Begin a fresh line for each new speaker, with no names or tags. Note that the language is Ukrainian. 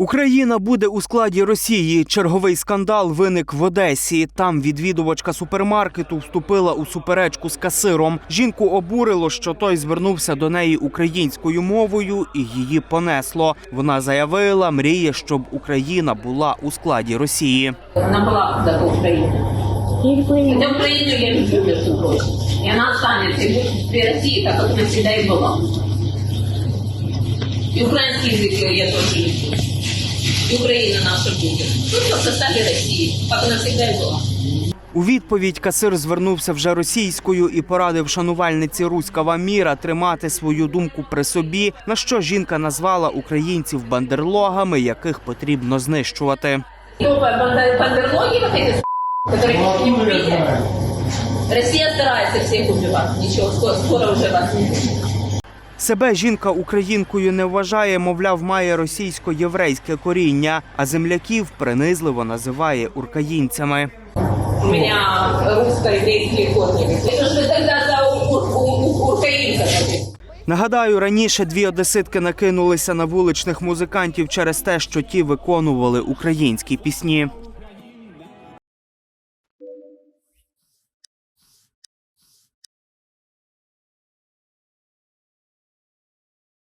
Україна буде у складі Росії. Черговий скандал виник в Одесі. Там відвідувачка супермаркету вступила у суперечку з касиром. Жінку обурило, що той звернувся до неї українською мовою, і її понесло. Вона заявила, мріє, щоб Україна була у складі Росії.
Она была когда-то Украина. Хотя Украину я люблю, между прочим. И она останется и будет при России, так как она всегда и была. И украинский язык я тоже люблю. И Украина наша будет. Только в составе России, как она всегда и была.
У відповідь касир звернувся вже російською і порадив шанувальниці руського міра тримати свою думку при собі, на що жінка назвала українців бандерлогами, яких потрібно знищувати.
И оба банда- бандерлоги вот эти, которые не убили. Россия старается всех убивать. Ничего, скоро, скоро уже вас не будет.
Себе жінка українкою не вважає, мовляв, має російсько-єврейське коріння, а земляків принизливо називає уркаїнцями.
У за у- у- украинцев.
Нагадаю, раніше дві одеситки накинулися на вуличних музикантів через те, що ті виконували українські пісні.